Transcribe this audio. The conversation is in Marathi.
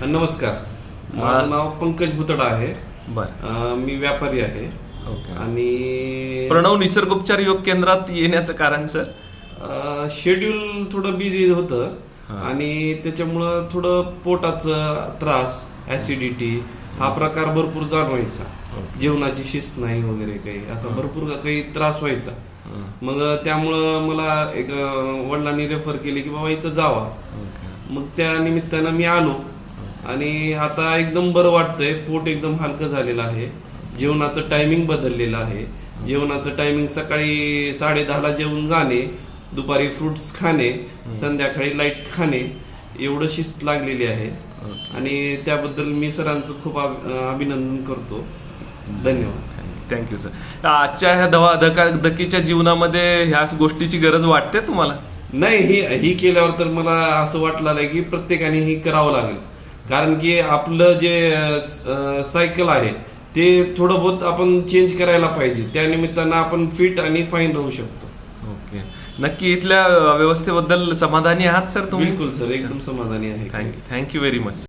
नमस्कार. माझं नाव पंकज भुतडा आहे. बर. मी व्यापारी आहे. आणि प्रणव निसर्गोपचार योग केंद्रात येण्याचं कारण सर? शेड्यूल थोडं बिझी होतं. आणि त्याच्यामुळं थोडं पोटाचं त्रास ऍसिडिटी हा प्रकार भरपूर जाणवायचा. जेवणाची शिस्त नाही वगैरे काही असा भरपूर काही त्रास व्हायचा. मग त्यामुळं मला एक वडिलांनी रेफर केले की बाबा इथं जावा. मग त्या निमित्तानं मी आलो. आणि आता एकदम बरं वाटतंय पोट एकदम हलकं झालेलं आहे. जेवणाचं टायमिंग बदललेलं आहे. जेवणाचं टायमिंग सकाळी साडे दहाला जेवून जाणे दुपारी फ्रुट्स खाणे संध्याकाळी लाइट खाणे एवढं शिस्त लागलेली आहे. आणि त्याबद्दल मी सरांचं खूप अभ- अभिनंदन करतो. धन्यवाद. थँक्यू सर आजच्या ह्या दवा धकाधकीच्या जीवनामध्ये ह्या गोष्टीची गरज वाटते तुम्हाला? नाही ही ही केल्यावर तर मला असं वाटलं की प्रत्येकाने ही करावं लागेल. कारण की आपलं जे सायकल आहे ते थोडं बहुत आपण चेंज करायला पाहिजे. त्या निमित्तानं आपण फिट आणि फाईन राहू शकतो. ओके. नक्की इथल्या व्यवस्थेबद्दल समाधानी आहात सर तुम्ही? बिलकुल सर. एकदम समाधानी आहे. Thank you thank you very much